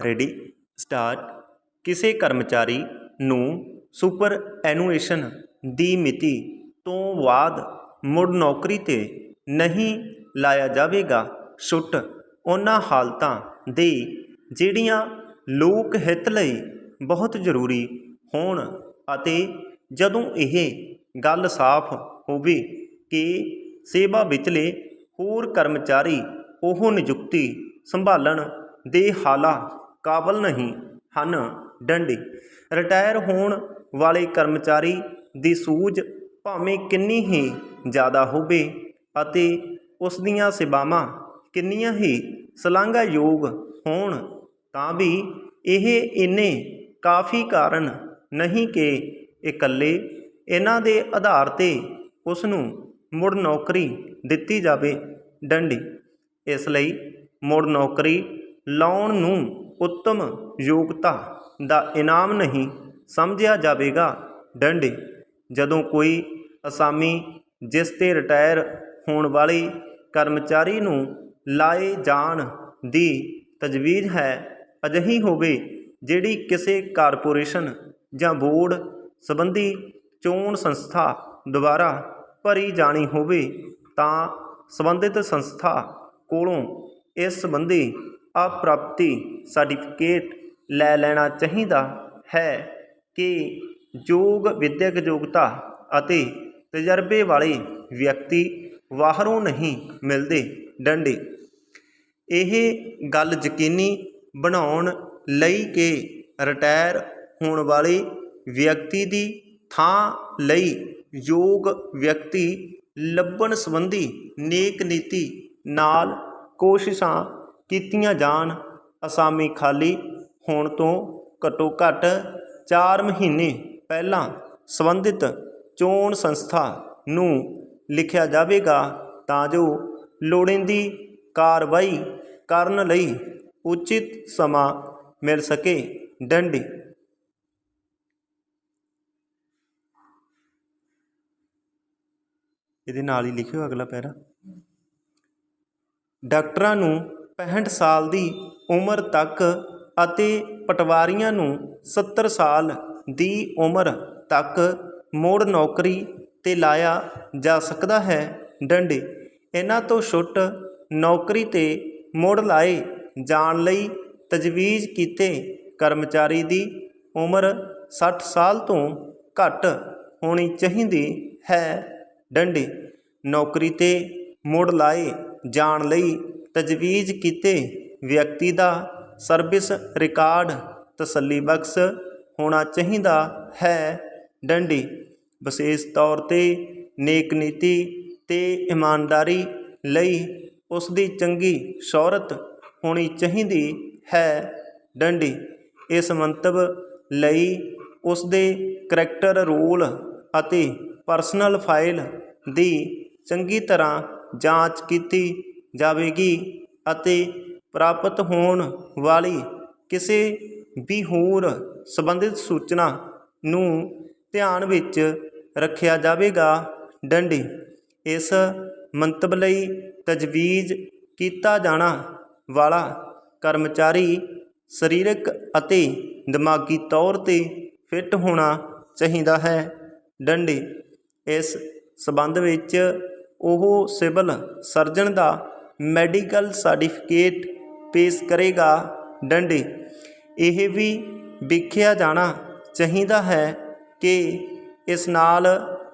Ready, start. ਕਿਸੇ ਕਰਮਚਾਰੀ ਨੂੰ ਸੁਪਰ ਐਨੂਏਸ਼ਨ ਦੀ ਮਿਤੀ ਤੋਂ ਬਾਅਦ ਮੁੜ ਨੌਕਰੀ 'ਤੇ ਨਹੀਂ ਲਾਇਆ ਜਾਵੇਗਾ, ਛੁੱਟ ਉਹਨਾਂ ਹਾਲਤਾਂ ਦੇ, ਜਿਹੜੀਆਂ ਲੋਕ ਹਿੱਤ ਲਈ ਬਹੁਤ ਜ਼ਰੂਰੀ ਹੋਣ ਅਤੇ ਜਦੋਂ ਇਹ ਗੱਲ ਸਾਫ਼ ਹੋਵੇ ਕਿ ਸੇਵਾ ਵਿਚਲੇ ਹੋਰ ਕਰਮਚਾਰੀ ਉਹ ਨਿਯੁਕਤੀ ਸੰਭਾਲਣ ਦੇ ਹਾਲਾ ਕਾਬਲ ਨਹੀਂ ਹਨ। ਡੰਡੀ, ਰਿਟਾਇਰ ਹੋਣ ਵਾਲੇ ਕਰਮਚਾਰੀ ਦੀ ਸੂਝ ਭਾਵੇਂ ਕਿੰਨੀ ਹੀ ਜ਼ਿਆਦਾ ਹੋਵੇ ਅਤੇ ਉਸ ਦੀਆਂ ਸੇਵਾਵਾਂ ਕਿੰਨੀਆਂ ਹੀ ਸ਼ਲਾਘਾਯੋਗ ਹੋਣ, ਤਾਂ ਵੀ ਇਹ ਇੰਨੇ ਕਾਫੀ ਕਾਰਨ ਨਹੀਂ ਕਿ ਇਕੱਲੇ ਇਹਨਾਂ ਦੇ ਆਧਾਰ ਤੇ ਉਸ ਨੂੰ ਮੁੜ ਨੌਕਰੀ ਦਿੱਤੀ ਜਾਵੇ। ਡੰਡੀ, ਇਸ ਲਈ ਮੁੜ ਨੌਕਰੀ ਲਾਉਣ ਨੂੰ ਉੱਤਮ ਯੋਗਤਾ ਦਾ ਇਨਾਮ ਨਹੀਂ ਸਮਝਿਆ ਜਾਵੇਗਾ। ਡੰਡੇ, ਜਦੋਂ ਕੋਈ ਅਸਾਮੀ, ਜਿਸ ਤੇ ਰਿਟਾਇਰ ਹੋਣ ਵਾਲੇ ਕਰਮਚਾਰੀ ਨੂੰ ਲਾਏ ਜਾਣ ਦੀ ਤਜਵੀਜ਼ ਹੈ, ਅਜਿਹੀ ਹੋਵੇ ਜਿਹੜੀ ਕਿਸੇ ਕਾਰਪੋਰੇਸ਼ਨ ਜਾਂ ਬੋਰਡ ਸੰਬੰਧੀ ਚੋਣ ਸੰਸਥਾ ਦੁਆਰਾ ਭਰੀ ਜਾਣੀ ਹੋਵੇ, ਤਾਂ ਸੰਬੰਧਿਤ ਸੰਸਥਾ ਕੋਲੋਂ ਇਸ ਸੰਬੰਧੀ ਅਪ੍ਰਾਪਤੀ ਸਰਟੀਫਿਕੇਟ ਲੈ ਲੈਣਾ ਚਾਹੀਦਾ ਹੈ ਕਿ ਯੋਗ ਵਿਦਿਅਕ ਯੋਗਤਾ ਅਤੇ ਤਜਰਬੇ ਵਾਲੇ ਵਿਅਕਤੀ ਬਾਹਰੋਂ ਨਹੀਂ ਮਿਲਦੇ ਡੰਡੇ। ਇਹ ਗੱਲ ਯਕੀਨੀ ਬਣਾਉਣ ਲਈ ਕਿ ਰਿਟਾਇਰ ਹੋਣ ਵਾਲੇ ਵਿਅਕਤੀ ਦੀ ਥਾਂ ਲਈ ਯੋਗ ਵਿਅਕਤੀ ਲੱਭਣ ਸੰਬੰਧੀ ਨੇਕ ਨੀਤੀ ਨਾਲ ਕੋਸ਼ਿਸ਼ਾਂ ਕੀਤੀਆਂ ਜਾਣ, ਅਸਾਮੀ ਖਾਲੀ ਹੋਣ ਤੋਂ ਘੱਟੋ ਘੱਟ 4 ਮਹੀਨੇ ਪਹਿਲਾਂ ਸੰਬੰਧਿਤ ਚੋਣ ਸੰਸਥਾ ਨੂੰ ਲਿਖਿਆ ਜਾਵੇਗਾ ਤਾਂ ਜੋ ਲੋੜੀਂਦੀ ਕਾਰਵਾਈ ਕਰਨ ਲਈ ਉਚਿਤ ਸਮਾਂ ਮਿਲ ਸਕੇ। ਡੰਡੀ ਇਹਦੇ ਨਾਲ ਹੀ ਲਿਖਿਓ ਅਗਲਾ ਪੈਰਾ। ਡਾਕਟਰਾਂ ਨੂੰ 65 ਸਾਲ ਦੀ ਉਮਰ ਤੱਕ ਅਤੇ ਪਟਵਾਰੀਆਂ ਨੂੰ 70 ਸਾਲ ਦੀ ਉਮਰ ਤੱਕ ਮੋੜ ਨੌਕਰੀ ਤੇ ਲਾਇਆ ਜਾ ਸਕਦਾ ਹੈ। ਡੰਡੇ, ਇਹਨਾਂ ਤੋਂ ਛੁੱਟ ਨੌਕਰੀ ਤੇ ਮੋੜ ਲਾਏ ਜਾਣ ਲਈ ਤਜਵੀਜ਼ ਕੀਤੇ ਕਰਮਚਾਰੀ ਦੀ ਉਮਰ 60 ਸਾਲ ਤੋਂ ਘੱਟ ਹੋਣੀ ਚਾਹੀਦੀ ਹੈ। ਡੰਡੇ, ਨੌਕਰੀ ਤੇ ਮੁੜ ਲਾਏ ਜਾਣ ਲਈ ਤਜਵੀਜ਼ ਕੀਤੇ। ਵਿਅਕਤੀ ਦਾ ਸਰਵਿਸ ਰਿਕਾਰਡ ਤਸੱਲੀਬਖਸ਼ ਹੋਣਾ ਚਾਹੀਦਾ ਹੈ। ਡੰਡੀ, ਵਿਸ਼ੇਸ਼ ਤੌਰ ਤੇ ਨੇਕ ਨੀਤੀ ਤੇ ਇਮਾਨਦਾਰੀ ਲਈ ਉਸ ਦੀ ਚੰਗੀ ਸ਼ੌਹਰਤ ਹੋਣੀ ਚਾਹੀਦੀ ਹੈ। ਡੰਡੀ, ਇਸ ਮੰਤਵ ਲਈ ਉਸ ਦੇ ਕਰੈਕਟਰ, ਰੂਲ ਅਤੇ ਪਰਸਨਲ ਫਾਈਲ ਦੀ ਚੰਗੀ ਤਰ੍ਹਾਂ ਜਾਂਚ ਕੀਤੀ ਜਾਵੇਗੀ ਅਤੇ ਪ੍ਰਾਪਤ ਹੋਣ ਵਾਲੀ ਕਿਸੇ ਵੀ ਹੋਰ ਸੰਬੰਧਿਤ ਸੂਚਨਾ ਨੂੰ ਧਿਆਨ ਵਿੱਚ ਰੱਖਿਆ ਜਾਵੇਗਾ। ਡੰਡੀ, ਇਸ ਮੰਤਵ ਲਈ ਤਜਵੀਜ਼ ਕੀਤਾ ਜਾਣਾ ਵਾਲਾ ਕਰਮਚਾਰੀ ਸਰੀਰਕ ਅਤੇ ਦਿਮਾਗੀ ਤੌਰ ਤੇ ਫਿੱਟ ਹੋਣਾ ਚਾਹੀਦਾ ਹੈ। ਡੰਡੀ, ਇਸ ਸਬੰਧ ਵਿੱਚ ਉਹ ਸਿਵਲ ਸਰਜਨ ਦਾ ਮੈਡੀਕਲ ਸਰਟੀਫਿਕੇਟ ਪੇਸ਼ ਕਰੇਗਾ। ਡੰਡੇ, ਇਹ ਵੀ ਵੇਖਿਆ ਜਾਣਾ ਚਾਹੀਦਾ ਹੈ ਕਿ ਇਸ ਨਾਲ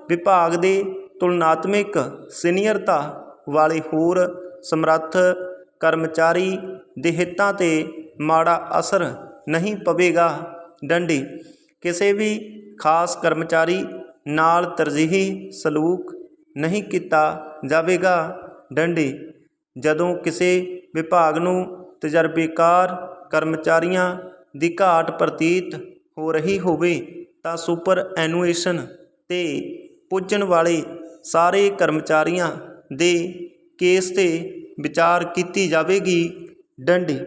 ਵਿਭਾਗ ਦੇ ਤੁਲਨਾਤਮਿਕ ਸੀਨੀਅਰਤਾ ਵਾਲੇ ਹੋਰ ਸਮਰੱਥ ਕਰਮਚਾਰੀ ਦੇ ਹਿੱਤਾਂ ਤੇ ਮਾੜਾ ਅਸਰ ਨਹੀਂ ਪਵੇਗਾ। ਡੰਡੀ, ਕਿਸੇ ਵੀ ਖਾਸ ਕਰਮਚਾਰੀ ਨਾਲ ਤਰਜੀਹੀ ਸਲੂਕ ਨਹੀਂ ਕੀਤਾ ਜਾਵੇਗਾ। ਡੰਡੀ ਜਦੋਂ ਕਿਸੇ ਵਿਭਾਗ ਨੂੰ ਤਜਰਬੇਕਾਰ ਕਰਮਚਾਰੀਆਂ ਦੀ ਘਾਟ ਪ੍ਰਤੀਤ ਹੋ ਰਹੀ ਹੋਵੇ ਤਾਂ ਸੁਪਰ ਐਨੂਏਸ਼ਨ ਤੇ ਪੁੱਜਣ ਵਾਲੇ ਸਾਰੇ ਕਰਮਚਾਰੀਆਂ ਦੇ ਕੇਸ ਤੇ ਵਿਚਾਰ ਕੀਤੀ ਜਾਵੇਗੀ। ਡੰਡੀ